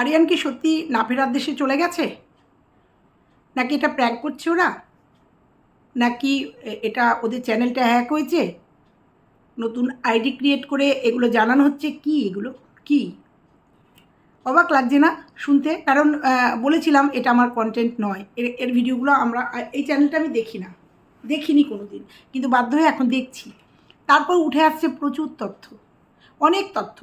আরিয়ান কি সত্যি না ফেরার দেশে চলে গেছে? নাকি এটা প্র্যাঙ্ক করছে ওরা? নাকি এটা ওদের চ্যানেলটা হ্যাক হয়েছে? নতুন আইডি ক্রিয়েট করে এগুলো জানানো হচ্ছে কি এগুলো? কি? অবাক লাগছে না শুনতে? কারণ বলেছিলাম এটা আমার কন্টেন্ট নয়। এর এর ভিডিওগুলো আমরা এই চ্যানেলটা আমি দেখি না। দেখিনি কোনো দিন কিন্তু বাধ্য হয়ে এখন দেখছি। তারপর উঠে আসছে প্রচুর তথ্য। অনেক তথ্য।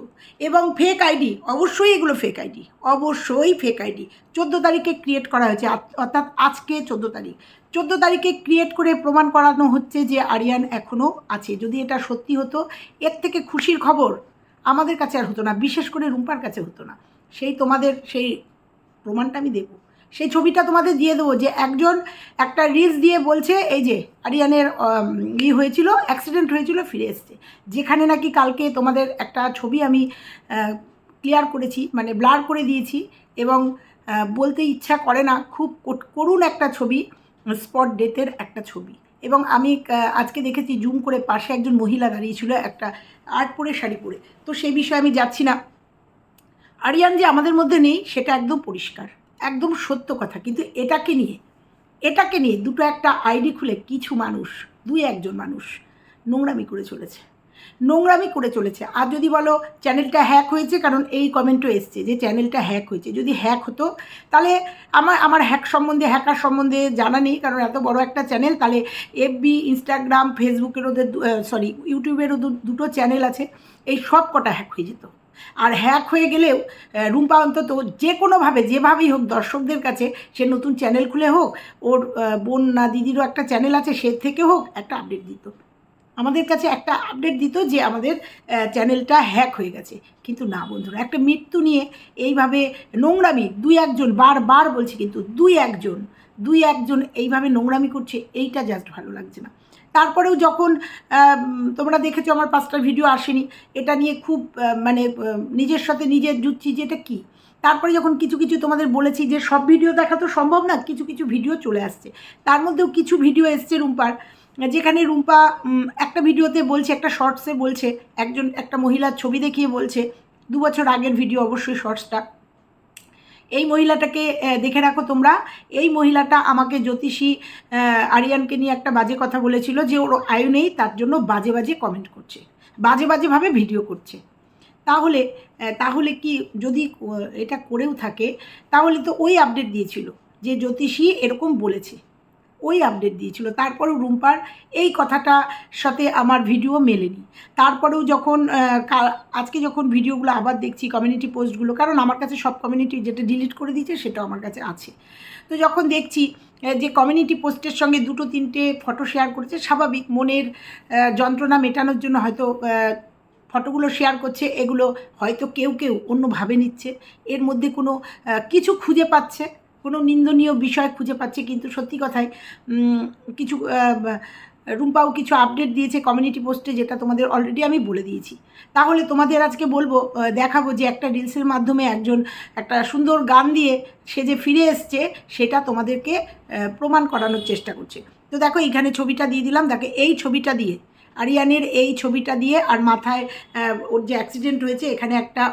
এবং ফেক আইডি অবশ্যই এগুলো ফেক আইডি অবশ্যই ফেক আইডি চোদ্দ তারিখে ক্রিয়েট করা হয়েছে অর্থাৎ আজকে চোদ্দ তারিখ। চোদ্দ তারিখে ক্রিয়েট করে প্রমাণ করানো হচ্ছে যে আরিয়ান এখনও আছে। যদি এটা সত্যি হতো, এর থেকে খুশির খবর আমাদের কাছে আর হতো না, বিশেষ করে রুম্পার কাছে হতো না। সেই তোমাদের, সেই প্রমাণটা আমি দেবো। সেই ছবিটা তোমাদের দিয়ে দেবো যে একজন একটা রিলস দিয়ে বলছে, এই যে আরিয়ানের ই হয়েছিল অ্যাক্সিডেন্ট হয়েছিল, ফিরে এসছে। যেখানে নাকি কালকে তোমাদের একটা ছবি আমি ক্লিয়ার করেছি মানে ব্লার করে দিয়েছি এবং বলতে ইচ্ছা করে না, খুব করুণ একটা ছবি স্পট ডেথের একটা ছবি। এবং আমি আজকে দেখেছি জুম করে পাশে একজন মহিলা দাঁড়িয়েছিল একটা আর্ট পরে, শাড়ি পরে। তো সেই বিষয়ে আমি যাচ্ছি না। আরিয়ান যে আমাদের মধ্যে নেই, সেটা একদম পরিষ্কার। একদম সত্য কথা। কিন্তু এটাকে নিয়ে এটাকে নিয়ে দুটো একটা আইডি খুলে কিছু মানুষ, দুই একজন মানুষ নোংরামি করে চলেছে। নোংরামি করে চলেছে। আর যদি বলো চ্যানেলটা হ্যাক হয়েছে, কারণ এই কমেন্টও এসছে যে চ্যানেলটা হ্যাক হয়েছে। যদি হ্যাক হতো, তাহলে আমার আমার হ্যাক সম্বন্ধে, হ্যাকার সম্বন্ধে জানা নেই, কারণ এত বড় একটা চ্যানেল, তাহলে এফবি ইনস্টাগ্রাম ফেসবুকের ওদের সরি ইউটিউবেরও দুটো চ্যানেল আছে, এই সব কটা হ্যাক হয়ে যেত। আর হ্যাক হয়ে গেলেও রুম্পা অন্তত যে কোনোভাবে যেভাবেই হোক দর্শকদের কাছে, সে নতুন চ্যানেল খুলে হোক, ওর বোন না দিদিরও একটা চ্যানেল আছে, সে থেকে হোক একটা আপডেট দিত। আমাদের কাছে একটা আপডেট দিত যে আমাদের চ্যানেলটা হ্যাক হয়ে গেছে। কিন্তু না বন্ধুরা, একটা মৃত্যু নিয়ে এইভাবে নোংরামি, দুই একজন, বারবার বলছি কিন্তু দুই একজন দুই একজন এইভাবে নোংরামি করছে, এইটা জাস্ট ভালো লাগছে না। তারপরেও যখন তোমরা দেখেছ আমার পাঁচটা ভিডিও আসেনি, এটা নিয়ে খুব মানে নিজের সাথে নিজের জুটছি যে এটা কী? তারপরে যখন কিছু কিছু তোমাদের বলেছি যে সব ভিডিও দেখা তো সম্ভব না, কিছু কিছু ভিডিও চলে আসছে। তার মধ্যেও কিছু ভিডিও এসছে রুম্পার, যেখানে রুম্পা একটা ভিডিওতে বলছে, একটা শর্টসে বলছে, একজন, একটা মহিলার ছবি দেখিয়ে বলছে, দু বছর আগের ভিডিও অবশ্যই শর্টসটা এই মহিলাটাকে দেখে রাখো তোমরা। এই মহিলাটা আমাকে জ্যোতিষী আরিয়ানকে নিয়ে একটা বাজে কথা বলেছিল যে ওর আয়ু নেই, তার জন্য বাজে বাজে কমেন্ট করছে। বাজে বাজেভাবে ভিডিও করছে। তাহলে তাহলে কি যদি এটা করেও থাকে, তাহলে তো ওই আপডেট দিয়েছিল যে জ্যোতিষী এরকম বলেছে। ওই আপডেট দিয়েছিল। তারপরেও রুম্পার এই কথাটার সাথে আমার ভিডিও মেলেনি। তারপরেও যখন আজকে যখন ভিডিওগুলো আবার দেখছি কমিউনিটি পোস্টগুলো কারণ আমার কাছে সব কমিউনিটি যেটা ডিলিট করে দিয়েছে সেটাও আমার কাছে আছে। তো যখন দেখছি যে কমিউনিটি পোস্টের সঙ্গে দুটো তিনটে ফটো শেয়ার করেছে, স্বাভাবিক মনের যন্ত্রণা মেটানোর জন্য হয়তো ফটোগুলো শেয়ার করছে, এগুলো হয়তো কেউ কেউ অন্যভাবে নিচ্ছে। এর মধ্যে কোনো কিছু খুঁজে পাচ্ছে। কোনো নিন্দনীয় বিষয় খুঁজে পাচ্ছে, কিন্তু সত্যি কথায় কিছু রুম্পাও কিছু আপডেট দিয়েছে কমিউনিটি পোস্টে যেটা তোমাদের অলরেডি আমি বলে দিয়েছি। তাহলে তোমাদের আজকে বলব দেখাবো যে একটা রিলসের মাধ্যমে একজন একটা সুন্দর গান দিয়ে সে যে ফিরে এসছে, সেটা তোমাদেরকে প্রমাণ করানোর চেষ্টা করছে। তো দেখো, এইখানে ছবিটা দিয়ে দিলাম। দেখো, এই ছবিটা দিয়ে, আরিয়ানের এই ছবিটা দিয়ে আর মাথায় ওর যে অ্যাক্সিডেন্ট হয়েছে, এখানে একটা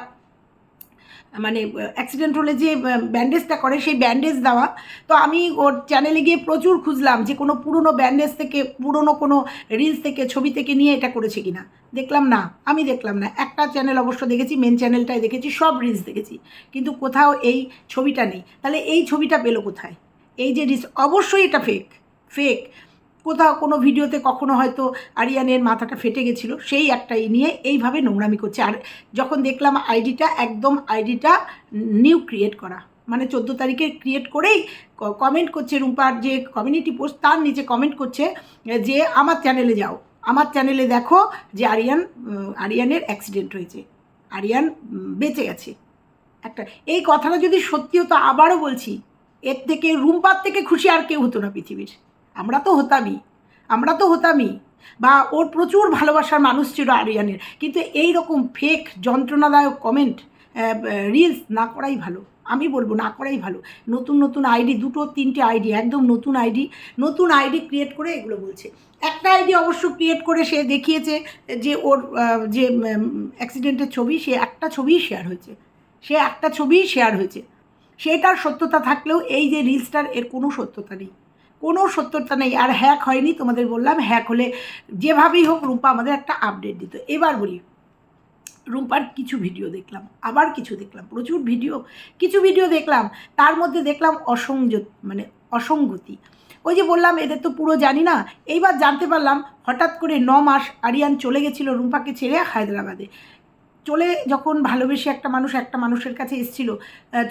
মানে অ্যাক্সিডেন্ট হলে যে ব্যান্ডেজটা করে সেই ব্যান্ডেজ দেওয়া। তো আমি ওর চ্যানেলে গিয়ে প্রচুর খুঁজলাম যে কোনো পুরনো ব্যান্ডেজ থেকে, পুরনো কোনো রিলস থেকে, ছবি থেকে নিয়ে এটা করেছে কিনা। দেখলাম না, আমি দেখলাম না। একটা চ্যানেল অবশ্য দেখেছি মেন চ্যানেলটাই দেখেছি, সব রিলস দেখেছি। কিন্তু কোথাও এই ছবিটা নেই। তাহলে এই ছবিটা পেল কোথায়? এই যে রিলস অবশ্যই এটা ফেক ফেক কোথাও কোনো ভিডিওতে কখনো হয়তো আরিয়ানের মাথাটা ফেটে গেছিল, সেই একটা ই নিয়ে এইভাবে নোংরামি করছে। আর যখন দেখলাম আইডিটা, একদম আইডিটা নিউ ক্রিয়েট করা। মানে চোদ্দ তারিখে ক্রিয়েট করেই কমেন্ট করছে রুম্পার যে কমিউনিটি পোস্ট তার নিচে কমেন্ট করছে যে, আমার চ্যানেলে যাও। আমার চ্যানেলে দেখো যে আরিয়ান আরিয়ানের অ্যাক্সিডেন্ট হয়েছে। আরিয়ান বেঁচে গেছে। একটা, এই কথাটা যদি সত্যি হতো, আবারও বলছি, এর থেকে রুম্পার থেকে খুশি আর কেউ হতো না পৃথিবীর। আমরা তো হতামই, আমরা তো হতামই। বা ওর প্রচুর ভালোবাসার মানুষ ছিল আরিয়ানের। কিন্তু এই রকম ফেক যন্ত্রণাদায়ক কমেন্ট রিলস না করাই ভালো। আমি বলব না করাই ভালো। নতুন নতুন আইডি, দুটো, তিনটে আইডি, একদম নতুন আইডি নতুন আইডি ক্রিয়েট করে এগুলো বলছে। একটা আইডি অবশ্য ক্রিয়েট করে সে দেখিয়েছে যে ওর যে অ্যাক্সিডেন্টের ছবি, সে একটা ছবিই শেয়ার হয়েছে। সে একটা ছবিই শেয়ার হয়েছে। সেটার সত্যতা থাকলেও এই যে রিলসটার এর কোনো সত্যতা নেই। কোনো সত্যতা নেই। আর হ্যাক হয়নি, তোমাদের বললাম হ্যাক হলে যেভাবেই হোক রূপা আমাদের একটা আপডেট দিত। এবার বলি, রুম্পার কিছু ভিডিও দেখলাম, আবার কিছু দেখলাম, প্রচুর ভিডিও কিছু ভিডিও দেখলাম, তার মধ্যে দেখলাম অসংযত মানে অসঙ্গতি। ওই যে বললাম, এদের তো পুরো জানি না, এইবার জানতে পারলাম, হঠাৎ করে ন মাস আরিয়ান চলে গেছিল রুম্পাকে ছেড়ে হায়দ্রাবাদে। চলে যখন ভালোবেসে একটা মানুষ, একটা মানুষের কাছে এসেছিল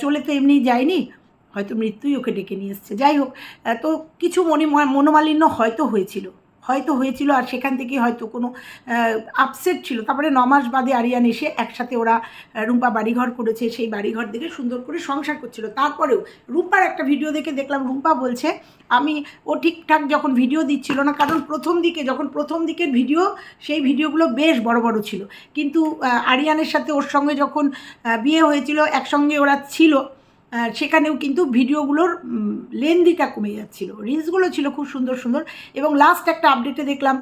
চলে তো এমনি যায়নি হয়তো মৃত্যুই ওকে ডেকে নিয়ে এসছে। যাই হোক তো কিছু মনে মনোমালিন্য হয়তো হয়েছিল। হয়তো হয়েছিল আর সেখান থেকে হয়তো কোনো আপসেট ছিল। তারপরে ন মাস বাদে আরিয়ান এসে একসাথে ওরা রুম্পা বাড়িঘর করেছে। সেই বাড়িঘর দেখে সুন্দর করে সংসার করছিল। তারপরেও রুম্পার একটা ভিডিও দেখে দেখলাম, রুম্পা বলছে, আমি, ও ঠিকঠাক যখন ভিডিও দিচ্ছিল না, কারণ প্রথম দিকে, যখন প্রথম দিকের ভিডিও সেই ভিডিওগুলো বেশ বড় বড় ছিল। কিন্তু আরিয়ানের সাথে ওর সঙ্গে যখন বিয়ে হয়েছিল, একসঙ্গে ওরা ছিল সেখানেও কিন্তু ভিডিওগুলোর লেন্দিটা কমে যাচ্ছিল। রিলসগুলো ছিল খুব সুন্দর সুন্দর এবং লাস্ট একটা আপডেটে দেখলাম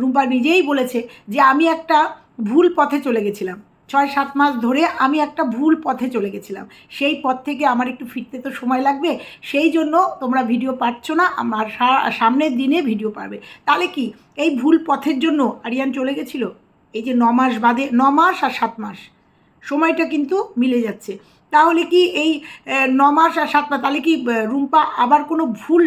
রুম্পা নিজেই বলেছে যে, আমি একটা ভুল পথে চলে গেছিলাম। ছয়, সাত মাস ধরে আমি একটা ভুল পথে চলে গেছিলাম। সেই পথ থেকে আমার একটু ফিরতে তো সময় লাগবে। সেই জন্য তোমরা ভিডিও পাচ্ছ না, আমার সামনের দিনে ভিডিও পাবে। তাহলে কি, এই ভুল পথের জন্য আরিয়ান চলে গেছিল? এই যে ন মাস বাদে, ন মাস আর সাত মাস। সময়টা কিন্তু মিলে যাচ্ছে। তাহলে কি এই ন মাস আর সাত মাস, তাহলে কি রুম্পা আবার কোনো ভুল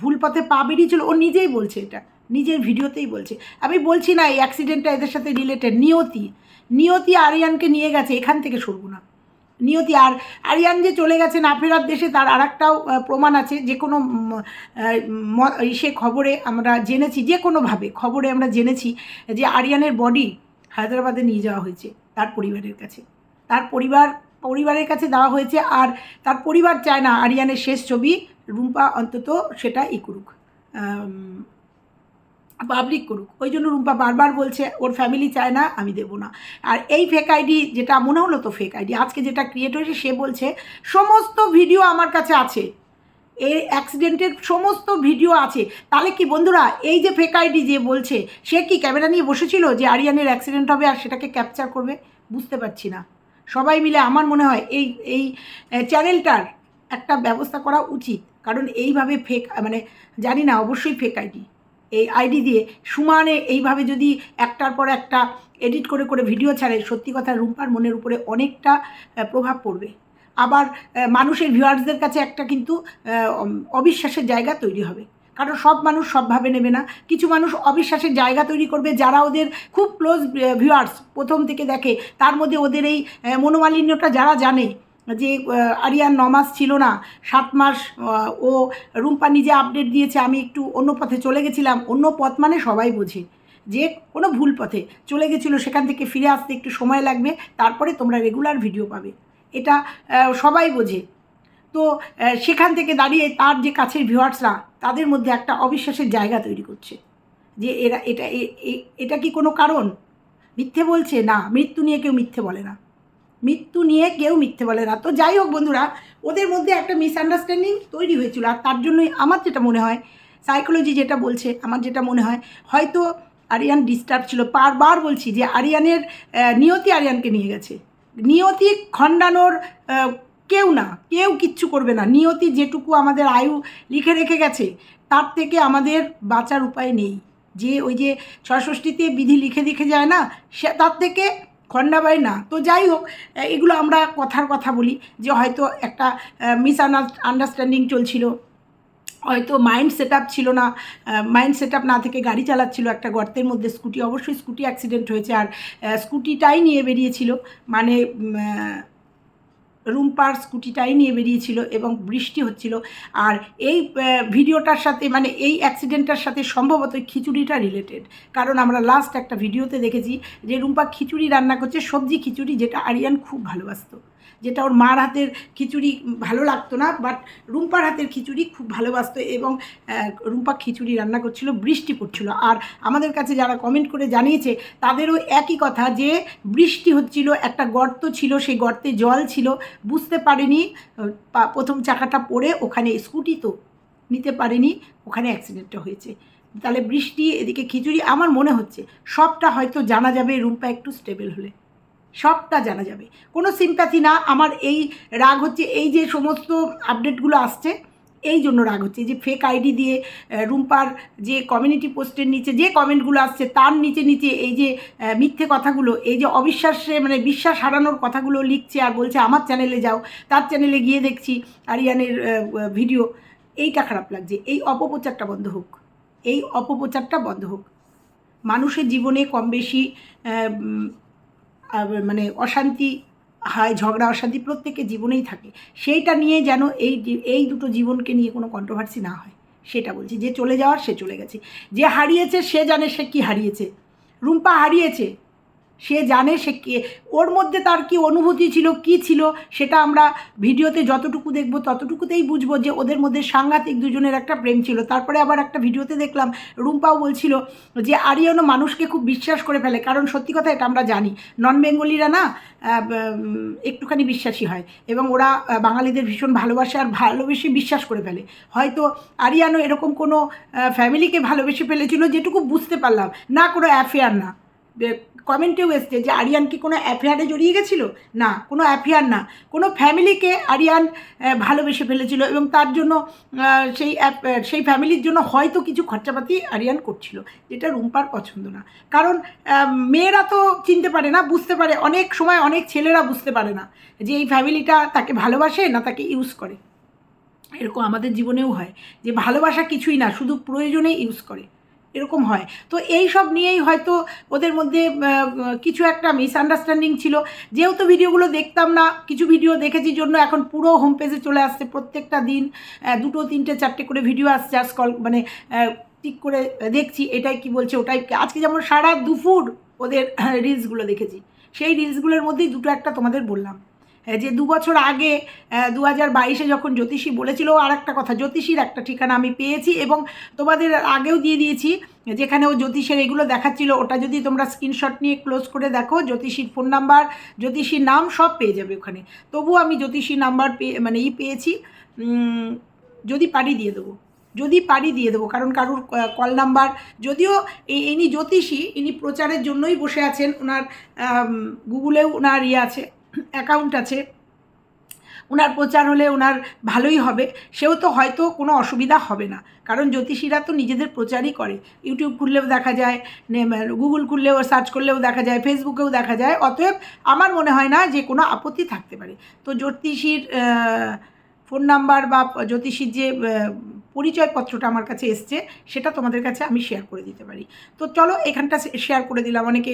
ভুল পথে পা বেরিয়েছিল? ও নিজেই বলছে এটা, নিজের ভিডিওতেই বলছে। আমি বলছি না, এই অ্যাক্সিডেন্টটা এদের সাথে রিলেটেড নিয়তি। নিয়তি আরিয়ানকে নিয়ে গেছে, এখান থেকে সরবো না। নিয়তি আর, আরিয়ান যে চলে গেছে না ফেরার দেশে, তার আর একটাও প্রমাণ আছে, যে কোনো সে খবরে আমরা জেনেছি, যে কোনোভাবে খবরে আমরা জেনেছি, যে আরিয়ানের বডি হায়দ্রাবাদে নিয়ে যাওয়া হয়েছে, তার পরিবারের কাছে। তার পরিবার পরিবারের কাছে দেওয়া হয়েছে আর তার পরিবার চায় না আরিয়ানের শেষ ছবি রুম্পা অন্তত সেটা ই করুক পাবলিক করুক। ওই জন্য রুম্পা বারবার বলছে, ওর ফ্যামিলি চায় না, আমি দেবো না। আর এই ফেক আইডি যেটা মনে হলো তো ফেক আইডি আজকে যেটা ক্রিয়েট হয়েছে সে বলছে, সমস্ত ভিডিও আমার কাছে আছে। এই অ্যাক্সিডেন্টের সমস্ত ভিডিও আছে। তাহলে কি বন্ধুরা, এই যে ফেক আইডি যে বলছে, সে কি ক্যামেরা নিয়ে বসেছিল যে আরিয়ানের অ্যাক্সিডেন্ট হবে আর সেটাকে ক্যাপচার করবে? বুঝতে পারছি না। সবাই মিলে আমার মনে হয় এই এই চ্যানেলটার একটা ব্যবস্থা করা উচিত। কারণ এইভাবে ফেক মানে জানি না, অবশ্যই ফেক আইডি এই আইডি দিয়ে সুমানে এইভাবে যদি একটার পর একটা এডিট করে করে ভিডিও ছাড়ে, সত্যি কথা রুম্পার মনের উপরে অনেকটা প্রভাব পড়বে। আবার মানুষের ভিউয়ার্সদের কাছে একটা কিন্তু অবিশ্বাসের জায়গা তৈরি হবে। কারণ সব মানুষ সবভাবে নেবে না। কিছু মানুষ অবিশ্বাসের জায়গা তৈরি করবে যারা ওদের খুব ক্লোজ ভিউয়ার্স প্রথম থেকে দেখে। তার মধ্যে ওদের এই মনোমালিন্যটা যারা জানে যে আরিয়ান নমাস ছিল না, সাত মাস ও রুম্পা নিজে আপডেট দিয়েছে, আমি একটু অন্য পথে চলে গেছিলাম। অন্য পথ মানে সবাই বোঝে যে কোনো ভুল পথে চলে গেছিল, সেখান থেকে ফিরে আসতে একটু সময় লাগবে, তারপরে তোমরা রেগুলার ভিডিও পাবে। এটা সবাই বোঝে। তো সেখান থেকে দাঁড়িয়ে তার যে কাছের ভিউয়ার্সরা তাদের মধ্যে একটা অবিশ্বাসের জায়গা তৈরি করছে। যে এরা, এটা এটা কি কোনো কারণ? মিথ্যে বলছে? না, মৃত্যু নিয়ে কেউ মিথ্যে বলে না। মৃত্যু নিয়ে কেউ মিথ্যে বলে না। তো যাই হোক বন্ধুরা, ওদের মধ্যে একটা মিসআন্ডারস্ট্যান্ডিং তৈরি হয়েছিল। আর তার জন্যই আমার যেটা মনে হয় সাইকোলজি যেটা বলছে, আমার যেটা মনে হয়, হয়তো আরিয়ান ডিস্টার্ব ছিল। বারবার বলছি যে আরিয়ানের নিয়তি আরিয়ানকে নিয়ে গেছে। নিয়তি খণ্ডানোর কেউ না, কেউ কিচ্ছু করবে না। নিয়তি যেটুকু আমাদের আয়ু লিখে রেখে গেছে, তার থেকে আমাদের বাঁচার উপায় নেই। যে ওই যে ছষষ্ঠীতে বিধি লিখে লিখে যায় না, সে তার থেকে খণ্ডাবাই না। তো যাই হোক, এগুলো আমরা কথার কথা বলি, যে হয়তো একটা মিস আন্ডারস্ট্যান্ডিং চলছিল, হয়তো মাইন্ড সেট আপ ছিল না মাইন্ড সেট আপ না থেকে গাড়ি চালাচ্ছিল একটা গর্তের মধ্যে, স্কুটি, অবশ্যই স্কুটি অ্যাক্সিডেন্ট হয়েছে আর স্কুটিটাই নিয়ে বেরিয়েছিল। মানে রুম্পার স্কুটিটাই নিয়ে বেরিয়েছিল এবং বৃষ্টি হচ্ছিল। আর এই ভিডিওটার সাথে মানে এই অ্যাক্সিডেন্টটার সাথে সম্ভবত খিচুড়িটা রিলেটেড। কারণ আমরা লাস্ট একটা ভিডিওতে দেখেছি যে রুম্পা খিচুড়ি রান্না করছে, সবজি খিচুড়ি, যেটা আরিয়ান খুব ভালোবাসতো। যেটা ওর মার হাতের খিচুড়ি ভালো লাগতো না বাট রুম্পার হাতের খিচুড়ি খুব ভালোবাসতো এবং রুম্পা খিচুড়ি রান্না করছিল, বৃষ্টি পড়ছিল। আর আমাদের কাছে যারা কমেন্ট করে জানিয়েছে, তাদেরও একই কথা যে বৃষ্টি হচ্ছিল, একটা গর্ত ছিল, সেই গর্তে জল ছিল, বুঝতে পারেনি প্রথম চাকাটা পড়ে ওখানে স্কুটি তো নিতে পারেনি, ওখানে অ্যাক্সিডেন্টটা হয়েছে। তাহলে বৃষ্টি, এদিকে খিচুড়ি, আমার মনে হচ্ছে সবটা হয়তো জানা যাবে, রুম্পা একটু স্টেবল হলে। সবটা জানা যাবে। কোনো সিম্প্যাথি না, আমার এই রাগ হচ্ছে, এই যে সমস্ত আপডেটগুলো আসছে, এই জন্য রাগ হচ্ছে। যে ফেক আইডি দিয়ে রুম্পার যে কমিউনিটি পোস্টের নিচে যে কমেন্টগুলো আসছে, তার নিচে নিচে এই যে মিথ্যে কথাগুলো, এই যে অবিশ্বাসে মানে বিশ্বাস হারানোর কথাগুলো লিখছে আর বলছে, আমার চ্যানেলে যাও, তার চ্যানেলে গিয়ে দেখছি। আরিয়ানের ভিডিও এইটা খারাপ লাগছে। এই অপপ্রচারটা বন্ধ হোক। এই অপপ্রচারটা বন্ধ হোক। মানুষের জীবনে কম বেশি মানে অশান্তি, হয়, ঝগড়া, অশান্তি প্রত্যেকের জীবনেই থাকে। সেইটা নিয়ে যেন এই এই দুটো জীবনকে নিয়ে কোনো কন্ট্রোভার্সি না হয়। সেটা বলছি। যে চলে যাওয়ার সে চলে গেছে। যে হারিয়েছে সে জানে সে কি হারিয়েছে। রুম্পা হারিয়েছে। সে জানে সে কে, ওর মধ্যে তার কি অনুভূতি ছিল, কি ছিল, সেটা আমরা ভিডিওতে যতটুকু দেখব ততটুকুতেই বুঝব যে ওদের মধ্যে সাংঘাতিক দুজনের একটা প্রেম ছিল। তারপরে আবার একটা ভিডিওতে দেখলাম, রুম্পাও বলছিল যে আরিয়ানও মানুষকে খুব বিশ্বাস করে ফেলে, কারণ সত্যি কথা এটা আমরা জানি। নন বেঙ্গলিরা না একটুখানি বিশ্বাসী হয় এবং ওরা বাঙালিদের ভীষণ ভালোবাসে আর ভালোবেসে বিশ্বাস করে ফেলে। হয়তো আরিয়ানও এরকম কোনো ফ্যামিলিকে ভালোবেসে ফেলেছিল যেটুকু বুঝতে পারলাম, না কোনো অ্যাফেয়ার না। কমেন্টেও এসছে যে আরিয়ান কি কোনো অ্যাফেয়ারে জড়িয়ে গেছিল? না, কোনো অ্যাফেয়ার না। কোনো ফ্যামিলিকে আরিয়ান ভালোবেসে ফেলেছিল এবং তার জন্য সেই সেই ফ্যামিলির জন্য হয়তো কিছু খরচাপাতি আরিয়ান করছিল, যেটা রুম্পার পছন্দ না। কারণ মেয়েরা তো চিনতে পারে না, বুঝতে পারে। অনেক সময় অনেক ছেলেরা বুঝতে পারে না যে এই ফ্যামিলিটা তাকে ভালোবাসে না তাকে ইউজ করে। এরকম আমাদের জীবনেও হয় যে ভালোবাসা কিছুই না, শুধু প্রয়োজনেই ইউজ করে। এরকম হয়। তো এই সব নিয়েই হয়তো ওদের মধ্যে কিছু একটা মিসআন্ডারস্ট্যান্ডিং ছিল। যেহেতু ভিডিওগুলো দেখতাম না, কিছু ভিডিও দেখেছি জন্য এখন পুরো হোম পেজে চলে আসছে প্রত্যেকটা দিন। দুটো, তিনটে, চারটে করে ভিডিও আসছে আর কল মানে ঠিক করে দেখছি, এটাই কি বলছে, ওটাই আজকে যেমন সারা দুপুর ওদের রিলসগুলো দেখেছি। সেই রিলসগুলোর মধ্যেই দুটো একটা তোমাদের বললাম। যে দু বছর আগে দু হাজার বাইশে যখন জ্যোতিষী বলেছিল আর একটা কথা, জ্যোতিষীর একটা ঠিকানা আমি পেয়েছি এবং তোমাদের আগেও দিয়ে দিয়েছি, যেখানে ও জ্যোতিষের এগুলো দেখাচ্ছিল। ওটা যদি তোমরা স্ক্রিনশট নিয়ে ক্লোজ করে দেখো, জ্যোতিষীর ফোন নাম্বার জ্যোতিষীর নাম সব পেয়ে যাবে ওখানে। তবুও আমি জ্যোতিষী নাম্বার পেয়ে মানে ই পেয়েছি। যদি পারি দিয়ে দেবো। যদি পারি দিয়ে দেবো, কারণ কারুর কল নাম্বার যদিও ইনি জ্যোতিষী, ইনি প্রচারের জন্যই বসে আছেন, ওনার গুগলেও ওনার ইয়ে আছে। অ্যাকাউন্ট আছে ওনার প্রচার হলে ওনার ভালোই হবে, সেও তো হয়তো কোনো অসুবিধা হবে না। কারণ জ্যোতিষীরা তো নিজেদের প্রচারই করে। ইউটিউব খুললেও দেখা যায় গুগল খুললেও সার্চ করলেও দেখা যায় ফেসবুকেও দেখা যায়। অতএব আমার মনে হয় না যে কোনো আপত্তি থাকতে পারে। তো জ্যোতিষীর ফোন নাম্বার বা জ্যোতিষীর যে পরিচয়পত্রটা আমার কাছে এসছে, সেটা তোমাদের কাছে আমি শেয়ার করে দিতে পারি। তো চলো এখানটা শেয়ার করে দিলাম। অনেকে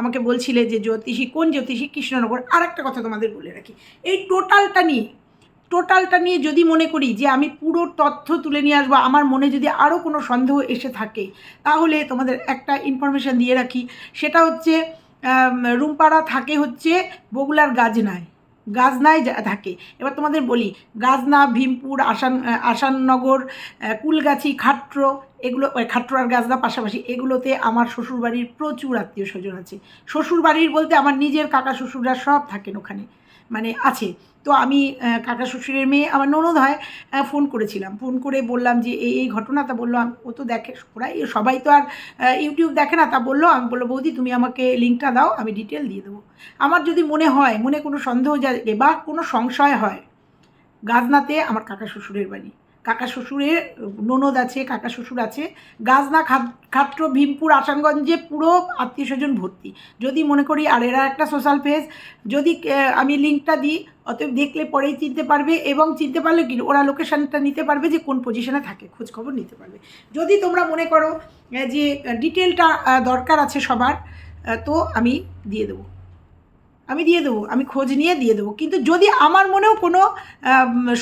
আমাকে বলছিলে যে জ্যোতিষী, কোন জ্যোতিষী? কৃষ্ণনগর। আর একটা কথা তোমাদের বলে রাখি। এই টোটালটা নিয়ে টোটালটা নিয়ে যদি মনে করি যে আমি পুরো তথ্য তুলে নিয়ে আসব, আমার মনে যদি আরও কোনো সন্দেহ এসে থাকে, তাহলে তোমাদের একটা ইনফরমেশান দিয়ে রাখি। সেটা হচ্ছে রুমপাড়া থাকে হচ্ছে বগুলার গাজনায়। গাজনায় থাকে। এবার তোমাদের বলি, গাজনা, ভীমপুর, আসান আসাননগর কুলগাছি, খাট্র, এগুলো খাট্র আর গাজনা পাশাপাশি এগুলোতে আমার শ্বশুরবাড়ির প্রচুর আত্মীয় স্বজন আছে। শ্বশুরবাড়ির বলতে আমার নিজের কাকা শ্বশুররা সব থাকেন ওখানে। মানে আছে। তো আমি কাকা শ্বশুরের মেয়ে, আমার ননদ হয় ফোন করেছিলাম। ফোন করে বললাম যে, এই এই ঘটনা তা বলল ও তো দেখে, ওরা সবাই তো আর ইউটিউব দেখে না। তা বলল, আমি বলল, বৌদি, তুমি আমাকে লিঙ্কটা দাও, আমি ডিটেল দিয়ে দেবো। আমার যদি মনে হয়, মনে কোনো সন্দেহ জাগে বা কোনো সংশয় হয়, গাজনাতে আমার কাকা শ্বশুরের বাড়ি। কাকা শ্বশুরে, ননদ আছে, কাকা শ্বশুর আছে। গাজনা খাত- খাত্র ভীমপুর আসানগঞ্জে পুরো আত্মীয় স্বজন ভর্তি। যদি মনে করি, আর এরা একটা সোশ্যাল পেজ যদি আমি লিঙ্কটা দিই, অতএব দেখলে পরেই চিনতে পারবে এবং চিনতে পারলে কি, ওরা লোকেশানটা নিতে পারবে যে কোন পজিশনে থাকে খোঁজ খবর নিতে পারবে। যদি তোমরা মনে করো যে ডিটেলটা দরকার আছে সবার তো আমি দিয়ে দেবো। আমি দিয়ে দেবো, আমি খোঁজ নিয়ে দিয়ে দেবো। কিন্তু যদি আমার মনেও কোনো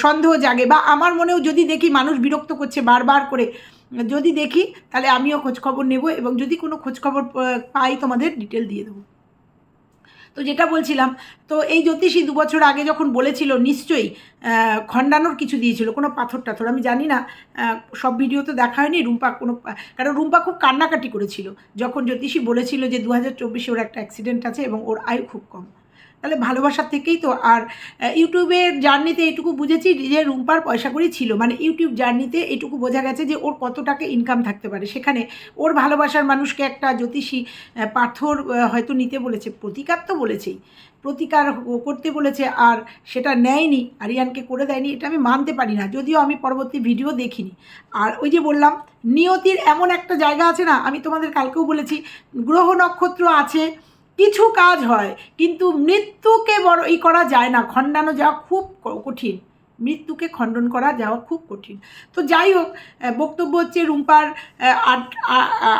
সন্দেহ জাগে বা আমার মনেও যদি দেখি মানুষ বিরক্ত করছে বারবার করে, যদি দেখি তাহলে আমিও খোঁজখবর নেব এবং যদি কোনো খোঁজখবর পাই তোমাদের ডিটেল দিয়ে দেবো। তো যেটা বলছিলাম, তো এই জ্যোতিষী দু বছর আগে যখন বলেছিল নিশ্চয়ই খণ্ডানোর কিছু দিয়েছিল, কোনো পাথর টাথর, আমি জানি না সব ভিডিও তো দেখা হয়নি, রুম্পা কোনো কারণ রুম্পা খুব কান্নাকাটি করেছিল। যখন জ্যোতিষী বলেছিল যে দু হাজার চব্বিশে ওর একটা অ্যাক্সিডেন্ট আছে এবং ওর আয়ু খুব কম। তাহলে ভালোবাসার থেকেই তো। আর ইউটিউবের জার্নিতে এইটুকু বুঝেছি যে রুম্পার পয়সা করেই ছিল। মানে ইউটিউব জার্নিতে এইটুকু বোঝা গেছে যে ওর কত টাকা ইনকাম থাকতে পারে। সেখানে ওর ভালোবাসার মানুষকে একটা জ্যোতিষী পাথর হয়তো নিতে বলেছে, প্রতিকার তো বলেছেই। প্রতিকার করতে বলেছে আর সেটা নেয়নি, আরিয়ানকে করে দেয়নি, এটা আমি মানতে পারি না। যদিও আমি পরবর্তী ভিডিও দেখিনি। আর ওই যে বললাম, নিয়তির এমন একটা জায়গা আছে না, আমি তোমাদের কালকেও বলেছি, গ্রহ নক্ষত্র আছে কিছু কাজ হয়, কিন্তু মৃত্যুকে বড় ই করা যায় না, খণ্ডানো যাওয়া খুব কঠিন। মৃত্যুকে খণ্ডন করা যাওয়া খুব কঠিন। তো যাই হোক বক্তব্য হচ্ছে রুম্পার আট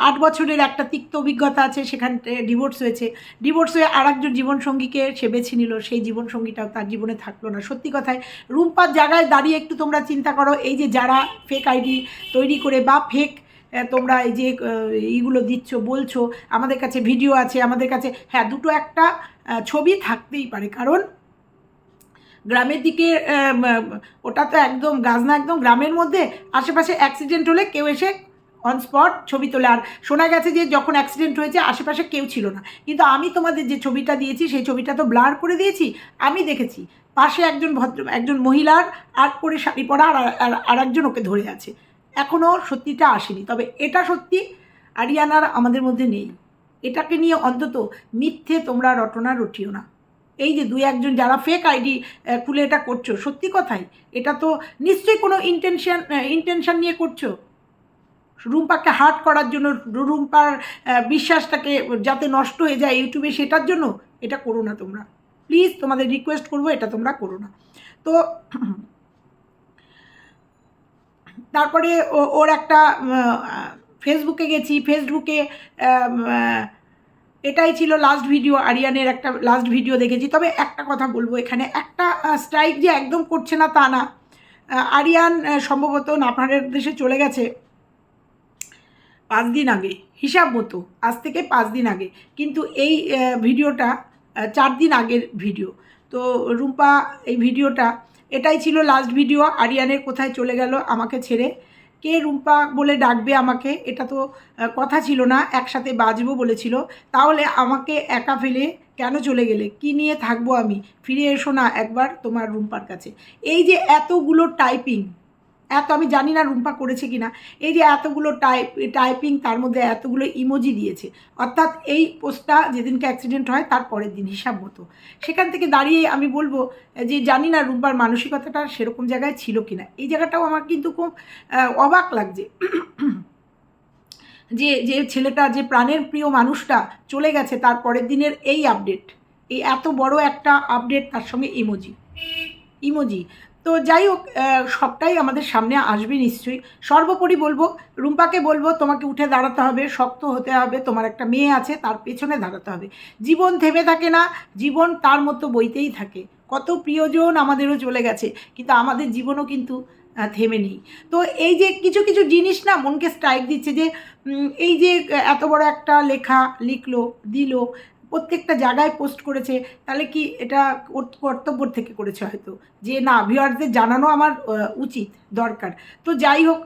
আট বছরের একটা তিক্ত অভিজ্ঞতা আছে, সেখান ডিভোর্স হয়েছে। ডিভোর্স হয়ে আর একজন জীবনসঙ্গীকে সে বেছে নিল, সেই জীবনসঙ্গীটাও তার জীবনে থাকল না। সত্যি কথায়, রুম্পার জায়গায় দাঁড়িয়ে একটু তোমরা চিন্তা করো, এই যে যারা ফেক আইডি তৈরি করে বা ফেক তোমরা এই যে এইগুলো দিচ্ছ, বলছো, আমাদের কাছে ভিডিও আছে, আমাদের কাছে হ্যাঁ দুটো একটা ছবি থাকতেই পারে। কারণ গ্রামের দিকে ওটা তো একদম গাজনা একদম গ্রামের মধ্যে আশেপাশে অ্যাক্সিডেন্ট হলে কেউ এসে অন স্পট ছবি তোলে। আর শোনা গেছে যে, যখন অ্যাক্সিডেন্ট হয়েছে, আশেপাশে কেউ ছিল না। কিন্তু আমি তোমাদের যে ছবিটা দিয়েছি, সেই ছবিটা তো ব্লার করে দিয়েছি, আমি দেখেছি। পাশে একজন ভদ্র, একজন মহিলার আট করে শাড়ি পরা আর- আর একজন ওকে ধরে আছে। এখনও সত্যিটা আসেনি। তবে এটা সত্যি আরিয়ানার আমাদের মধ্যে নেই। এটাকে নিয়ে অন্তত মিথ্যে তোমরা রটনা রটিও না। এই যে দুই একজন যারা ফেক আইডি খুলে এটা করছ, সত্যি কথাই। এটা তো নিশ্চয়ই কোনো ইন্টেনশন ইন্টেনশন নিয়ে করছ। রুম্পাকে হার্ট করার জন্য রুম্পার বিশ্বাসটাকে যাতে নষ্ট হয়ে যায় ইউটিউবে সেটার জন্য এটা করো না তোমরা। প্লিজ তোমাদের রিকোয়েস্ট করব, এটা তোমরা করো না। তো তারপরে ওর একটা ফেসবুকে গেছি। ফেসবুকে এটাই ছিল লাস্ট ভিডিও আরিয়ানের একটা লাস্ট ভিডিও দেখেছি। তবে একটা কথা বলব এখানে। একটা স্ট্রাইক যে একদম করছে না তা না। আরিয়ান সম্ভবত নাফারের দেশে চলে গেছে পাঁচ দিন আগে, হিসাব মতো। আজ থেকে পাঁচ দিন আগে। কিন্তু এই ভিডিওটা চার দিন আগের ভিডিও তো রুম্পা, এই ভিডিওটা এটাই ছিল লাস্ট ভিডিও আরিয়ানের কোথায় চলে গেল আমাকে ছেড়ে। কে রুম্পা বলে ডাকবে আমাকে, এটা তো কথা ছিল না, একসাথে বাজবো বলেছিল। তাহলে আমাকে একা ফেলে কেন চলে গেলে? কি নিয়ে থাকব আমি? ফিরে এসো না একবার তোমার রুম্পার কাছে। এই যে এতগুলো টাইপিং এত আমি জানি না রুম্পা করেছে কিনা। এই যে এতগুলো টাইপ টাইপিং তার মধ্যে এতগুলো ইমোজি দিয়েছে। অর্থাৎ এই পোস্টটা যেদিনকে অ্যাক্সিডেন্ট হয়, তার পরের দিন হিসাব মতো। সেখান থেকে দাঁড়িয়ে আমি বলব যে জানি না রুম্পার মানসিকতাটা সেরকম জায়গায় ছিল কিনা। এই জায়গাটাও আমার কিন্তু খুব অবাক লাগছে। যে যে ছেলেটা, যে প্রাণের প্রিয় মানুষটা চলে গেছে, তার পরের দিনের এই আপডেট এই এত বড় একটা আপডেট তার সঙ্গে ইমোজি ইমোজি তো যাই হোক সবটাই আমাদের সামনে আসবে নিশ্চয়ই। সর্বোপরি বলব, রুম্পাকে বলব, তোমাকে উঠে দাঁড়াতে হবে, শক্ত হতে হবে, তোমার একটা মেয়ে আছে, তার পেছনে দাঁড়াতে হবে। জীবন থেমে থাকে না, জীবন তার মতো বইতেই থাকে। কত প্রিয়জন আমাদেরও চলে গেছে, কিন্তু আমাদের জীবনও কিন্তু থেমে নেই। তো এই যে কিছু কিছু জিনিস না, মনকে স্ট্রাইক দিচ্ছে যে এই যে এত বড় একটা লেখা লিখলো, দিল প্রত্যেকটা জায়গায় পোস্ট করেছে, তাহলে কি এটা কর্তব্য থেকে করেছে হয়তো? যে না ভিউয়ারদের জানানো আমার উচিত, দরকার। তো যাই হোক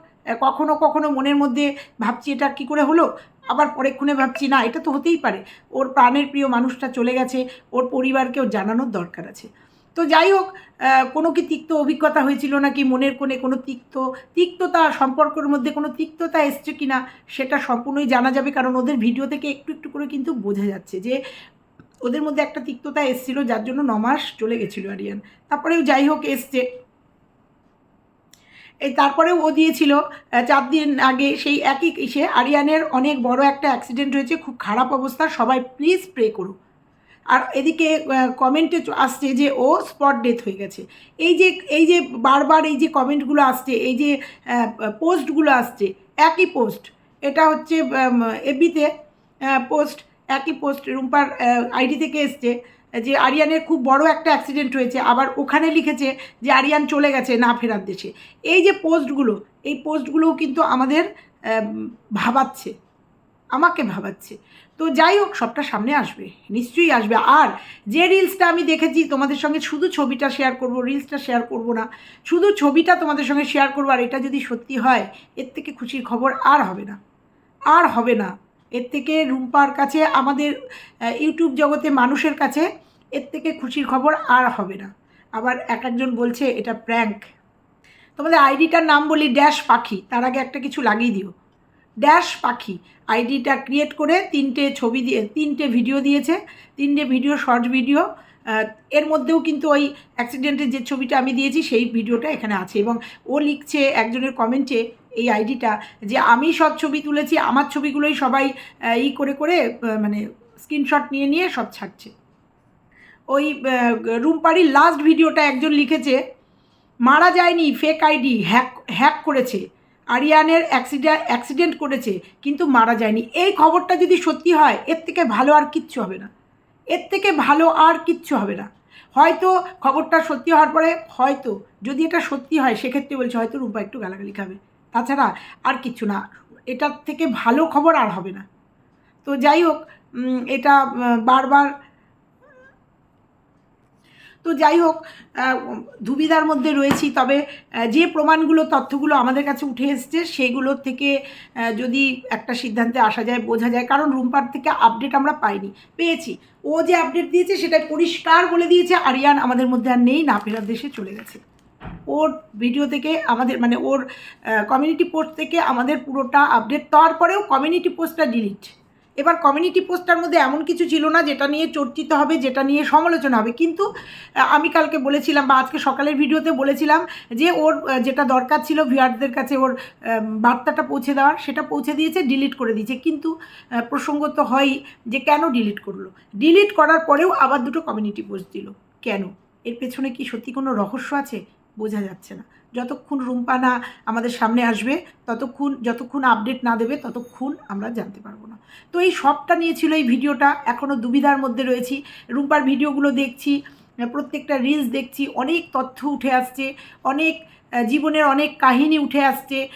কখনো কখনো মনের মধ্যে ভাবছি এটা কি করে হলো? আবার পরেক্ষণে ভাবছি, না, এটা তো হতেই পারে। ওর প্রাণের প্রিয় মানুষটা চলে গেছে, ওর পরিবারকেও জানানোর দরকার আছে। তো যাই হোক কোনো কি তিক্ত অভিজ্ঞতা হয়েছিল নাকি মনের কোণে কোনো তিক্ত, তিক্ততা, সম্পর্কের মধ্যে কোনো তিক্ততা এসছে কি না সেটা সম্পূর্ণই জানা যাবে, কারণ ওদের ভিডিও থেকে একটু একটু করে কিন্তু বোঝা যাচ্ছে যে ওদের মধ্যে একটা তিক্ততা এসছিল, যার জন্য নমাস চলে গেছিল আরিয়ান। তারপরেও যাই হোক এসছে। এই তারপরেও ও দিয়েছিল চার দিন আগে সেই একই ইসে আরিয়ানের অনেক বড় একটা অ্যাক্সিডেন্ট হয়েছে, খুব খারাপ অবস্থা, সবাই প্লিজ প্রে করো আর এদিকে কমেন্টে আসছে যে, ও স্পট ডেথ হয়ে গেছে। এই যে এই যে বারবার এই যে কমেন্টগুলো আসছে, এই যে পোস্টগুলো আসছে, একই পোস্ট এটা হচ্ছে এবিতে পোস্ট একই পোস্ট রুম্পার আইডি থেকে এসছে যে, আরিয়ানের খুব বড় একটা অ্যাক্সিডেন্ট হয়েছে। আবার ওখানে লিখেছে যে, আরিয়ান চলে গেছে না ফেরার দেশে। এই যে পোস্টগুলো এই পোস্টগুলোও কিন্তু আমাদের ভাবাচ্ছে। আমাকে ভাবাচ্ছে। তো যাই হোক, সবটা সামনে আসবে, নিশ্চয়ই আসবে। আর যে রিলসটা আমি দেখেছি তোমাদের সঙ্গে, শুধু ছবিটা শেয়ার করব রিলসটা শেয়ার করব না, শুধু ছবিটা তোমাদের সঙ্গে শেয়ার করব, আর এটা যদি সত্যি হয়, এর থেকে খুশির খবর আর হবে না। আর হবে না। এর থেকে রুম্পার কাছে, আমাদের ইউটিউব জগতে মানুষের কাছে, এর থেকে খুশির খবর আর হবে না। আবার এক একজন বলছে, এটা প্র্যাঙ্ক তোমাদের আইডিটার নাম বলি ড্যাশ পাখি। তার আগে একটা কিছু লাগিয়ে দিও। ড্যাশ পাখি। আইডিটা ক্রিয়েট করে তিনটে ছবি দিয়ে, তিনটে ভিডিও দিয়েছে, তিনটে ভিডিও শর্ট ভিডিও এর মধ্যেও কিন্তু ওই অ্যাক্সিডেন্টের যে ছবিটা আমি দিয়েছি, সেই ভিডিওটা এখানে আছে এবং ও লিখছে একজনের কমেন্টে এই আইডিটা যে, আমি সব ছবি তুলেছি, আমার ছবিগুলোই সবাই ই করে করে মানে স্ক্রিনশট নিয়ে নিয়ে সব ছাড়ছে। ওই রুমপাড়ির লাস্ট ভিডিওটা একজন লিখেছে, মারা যায়নি ফেক আইডি হ্যাক হ্যাক করেছে। আরিয়ানের অ্যাক্সিডেন্ট অ্যাক্সিডেন্ট করেছে, কিন্তু মারা যায়নি। এই খবরটা যদি সত্যি হয়, এর থেকে ভালো আর কিচ্ছু হবে না। এর থেকে ভালো আর কিচ্ছু হবে না। হয়তো খবরটা সত্যি হওয়ার পরে, হয়তো যদি এটা সত্যি হয়, সেক্ষেত্রে বলছে, হয়তো রূপা একটু গালাগালি খাবে। তাছাড়া আর কিচ্ছু না। এটার থেকে ভালো খবর আর হবে না। তো যাই হোক এটা বারবার তো যাই হোক দুবিধার মধ্যে রয়েছি, তবে যে প্রমাণগুলো, তথ্যগুলো আমাদের কাছে উঠে এসছে সেগুলোর থেকে যদি একটা সিদ্ধান্তে আসা যায়, বোঝা যায়, কারণ রুমপার থেকে আপডেট আমরা পাইনি, পেয়েছি। ও যে আপডেট দিয়েছে, সেটা পরিষ্কার বলে দিয়েছে, আরিয়ান আমাদের মধ্যে আর নেই না ফেরার দেশে চলে গেছে। ওর ভিডিও থেকে আমাদের মানে ওর কমিউনিটি পোস্ট থেকে আমাদের পুরোটা আপডেট তারপরেও কমিউনিটি পোস্টটা ডিলিট এবার কমিউনিটি পোস্টটার মধ্যে এমন কিছু ছিল না যেটা নিয়ে চর্চিত হবে, যেটা নিয়ে সমালোচনা হবে। কিন্তু আমি কালকে বলেছিলাম বা আজকে সকালের ভিডিওতে বলেছিলাম যে ওর যেটা দরকার ছিল ভিউয়ারদের কাছে ওর বার্তাটা পৌঁছে দেওয়ার, সেটা পৌঁছে দিয়েছে ডিলিট করে দিয়েছে। কিন্তু প্রসঙ্গ তো হয়ই যে কেন ডিলিট করল। ডিলিট করার পরেও আবার দুটো কমিউনিটি পোস্ট দিল। কেন? এর পেছনে কি সত্যি কোনো রহস্য আছে? বোঝা যাচ্ছে না। যতক্ষণ রুম্পা না আমাদের সামনে আসবে, ততক্ষণ, যতক্ষণ আপডেট না দেবে, ততক্ষণ আমরা জানতে পারব না। তো এই সবটা নিয়ে ছিল এই ভিডিওটা এখনও দুবিধার মধ্যে রয়েছি। রুম্পার ভিডিওগুলো দেখছি, প্রত্যেকটা রিলস দেখছি, অনেক তথ্য উঠে আসছে, অনেক জীবনের অনেক কাহিনী উঠে আসছে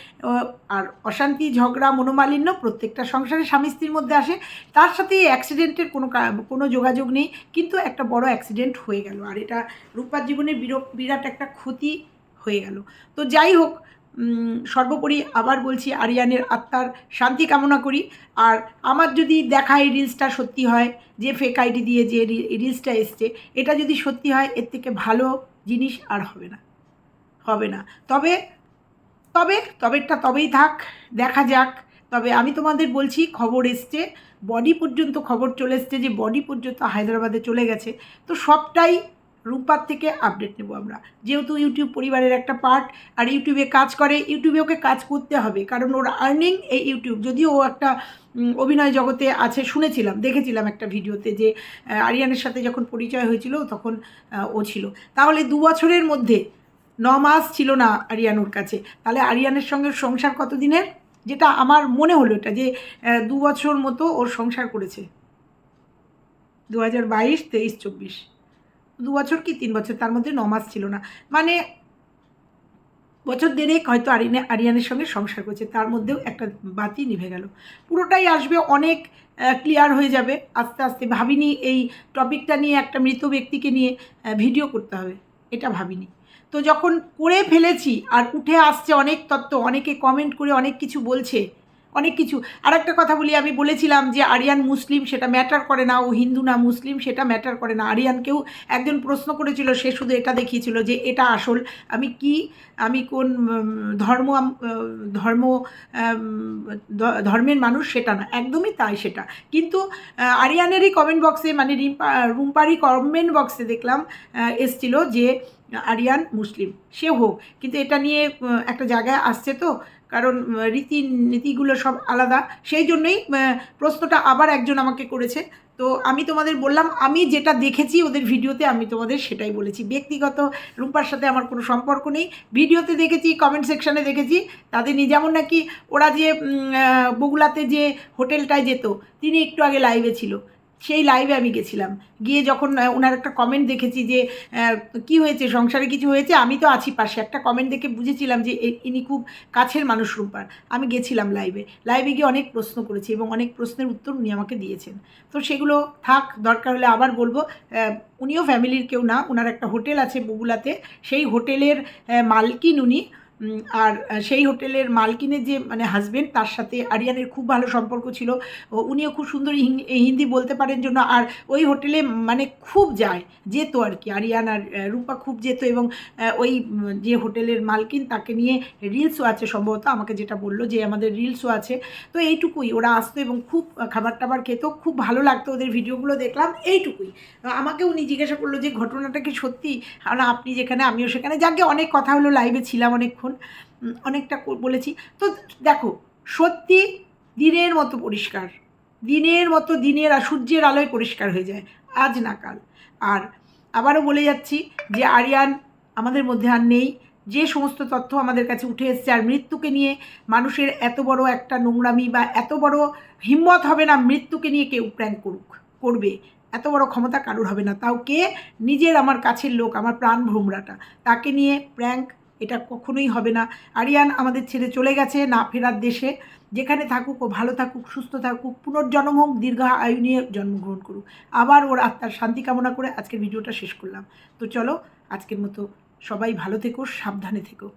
আর অশান্তি, ঝগড়া, মনোমালিন্য প্রত্যেকটা সংসারে স্বামী স্ত্রীর মধ্যে আসে। তার সাথে এই অ্যাক্সিডেন্টের কোনো কোনো যোগাযোগ নেই, কিন্তু একটা বড় অ্যাক্সিডেন্ট হয়ে গেল। আর এটা রূপার জীবনে বিরো- বিরাট একটা ক্ষতি হয়ে গেল। তো যাই হোক সর্বোপরি আবার বলছি আরিয়ানের আত্মার শান্তি কামনা করি। আর আমার যদি দেখা এই রিলসটা সত্যি হয়, যে ফেক আইডি দিয়ে যে রিলসটা এসছে, এটা যদি সত্যি হয়, এর থেকে ভালো জিনিস আর হবে না। হবে না। তবে তবে, তবেরটা তবেই থাক, দেখা যাক। তবে আমি তোমাদের বলছি, খবর এসছে বডি পর্যন্ত খবর চলে এসছে যে বডি পর্যন্ত হায়দ্রাবাদে চলে গেছে। তো সবটাই রূপার থেকে আপডেট নেব আমরা। যেহেতু ইউটিউব পরিবারের একটা পার্ট আর ইউটিউবে কাজ করে ইউটিউবে ওকে কাজ করতে হবে, কারণ ওর আর্নিং এই ইউটিউব যদিও ও একটা অভিনয় জগতে আছে, শুনেছিলাম, দেখেছিলাম একটা ভিডিওতে যে আরিয়ানের সাথে যখন পরিচয় হয়েছিল, তখন ও ছিল। তাহলে দু বছরের মধ্যে, ন মাস ছিল না আরিয়ানুর কাছে। তাহলে আরিয়ানের সঙ্গে সংসার কতদিনের? যেটা আমার মনে হলো এটা, যে দু বছর মতো ওর সংসার করেছে। দু হাজার বাইশ, তেইশ, চব্বিশ। দু বছর কি তিন বছর? তার মধ্যে ন মাস ছিল না। মানে বছর দেড়েক হয়তো আরিনে, আরিয়ানের সঙ্গে সংসার করছে, তার মধ্যেও একটা বাতি নিভে গেল। পুরোটাই আসবে, অনেক ক্লিয়ার হয়ে যাবে। আস্তে আস্তে ভাবিনি এই টপিকটা নিয়ে, একটা মৃত ব্যক্তিকে নিয়ে ভিডিও করতে হবে। এটা ভাবিনি। তো যখন করে ফেলেছি, আর উঠে আসছে অনেক তত্ত্ব, অনেকে কমেন্ট করে অনেক কিছু বলছে অনেক কিছু। আর একটা কথা বলি, আমি বলেছিলাম যে আরিয়ান মুসলিম, সেটা ম্যাটার করে না। ও হিন্দু না মুসলিম, সেটা ম্যাটার করে না। আরিয়ানকেও একজন প্রশ্ন করেছিল, সে শুধু এটা দেখিয়েছিল যে এটা আসল। আমি কি, আমি কোন ধর্ম ধর্ম ধর্মের মানুষ, সেটা না। একদমই তাই সেটা। কিন্তু আরিয়ানেরই কমেন্ট বক্সে মানে রিম্পা, রুম্পারই কমেন্ট বক্সে দেখলাম এসছিল যে আরিয়ান মুসলিম। সে হোক। কিন্তু এটা নিয়ে একটা জায়গায় আসছে তো কারণ রীতি, নীতিগুলো সব আলাদা। সেই জন্যই প্রশ্নটা আবার একজন আমাকে করেছে। তো আমি তোমাদের বললাম, আমি যেটা দেখেছি ওদের ভিডিওতে, আমি তোমাদের সেটাই বলেছি। ব্যক্তিগত রূপার সাথে আমার কোনো সম্পর্ক নেই। ভিডিওতে দেখেছি কমেন্ট সেকশানে দেখেছি, তাদের নিয়ে যেমন নাকি ওরা যে বগুলাতে যে হোটেলটায় যেত, তিনি একটু আগে লাইভে ছিল। সেই লাইভে আমি গেছিলাম। গিয়ে যখন ওনার একটা কমেন্ট দেখেছি যে কি হয়েছে? সংসারে কিছু হয়েছে? আমি তো আছি পাশে। একটা কমেন্ট দেখে বুঝেছিলাম যে ইনি খুব কাছের মানুষ রূপার। আমি গেছিলাম লাইভে লাইভে গিয়ে অনেক প্রশ্ন করেছি এবং অনেক প্রশ্নের উত্তর উনি আমাকে দিয়েছেন। তো সেগুলো থাক, দরকার হলে আবার বলব। উনিও ফ্যামিলির কেউ না। ওনার একটা হোটেল আছে বগুলাতে। সেই হোটেলের মালকিন উনি আর সেই হোটেলের মালকিনের যে মানে হাজবেন্ড তার সাথে আরিয়ানের খুব ভালো সম্পর্ক ছিল। উনিও খুব সুন্দর হিন্দি বলতে পারেন জন্য আর ওই হোটেলে মানে খুব যায়, যেত আর কি। আরিয়ান আর রূপা খুব যেত এবং ওই যে হোটেলের মালকিন, তাকে নিয়ে রিলসও আছে সম্ভবত, আমাকে যেটা বলল যে, আমাদের রিলসও আছে। তো এইটুকুই, ওরা আসতো এবং খুব খাবার টাবার খেত, খুব ভালো লাগতো ওদের ভিডিওগুলো দেখলাম, এইটুকুই। আমাকে উনি জিজ্ঞাসা করল যে, ঘটনাটা কি সত্যি? কারণ আপনি যেখানে, আমিও সেখানে। যাকে অনেক কথা হলো লাইভে ছিলাম অনেকক্ষণ। উম, অনেকটা বলেছি। তো দেখো সত্যি দিনের মতো পরিষ্কার। দিনের মতো দিনের আর সূর্যের আলোয় পরিষ্কার হয়ে যায়। আজ না কাল। আর আবারও বলে যাচ্ছি যে আরিয়ান আমাদের মধ্যে আর নেই। যে সমস্ত তথ্য আমাদের কাছে উঠে এসছে আর মৃত্যুকে নিয়ে মানুষের এত বড় একটা নোংরামি বা এত বড় হিম্মত হবে না মৃত্যুকে নিয়ে কেউ প্র্যাঙ্ক করুক করবে। এত বড় ক্ষমতা কারুর হবে না। তাও কে? নিজের আমার কাছের লোক আমার প্রাণ ভ্রমরাটা। তাকে নিয়ে প্র্যাঙ্ক এটা কখনোই হবে না। আরিয়ান আমাদের ছেড়ে চলে গেছে না ফেরার দেশে। যেখানে থাকুক ও ভালো থাকুক, সুস্থ থাকুক, পুনর্জন্ম হোক দীর্ঘ আয়ু নিয়ে জন্মগ্রহণ করুক। আবার ওর আত্মার শান্তি কামনা করে আজকের ভিডিওটা শেষ করলাম। তো চলো, আজকের মতো সবাই ভালো থেকো, সাবধানে থেকো।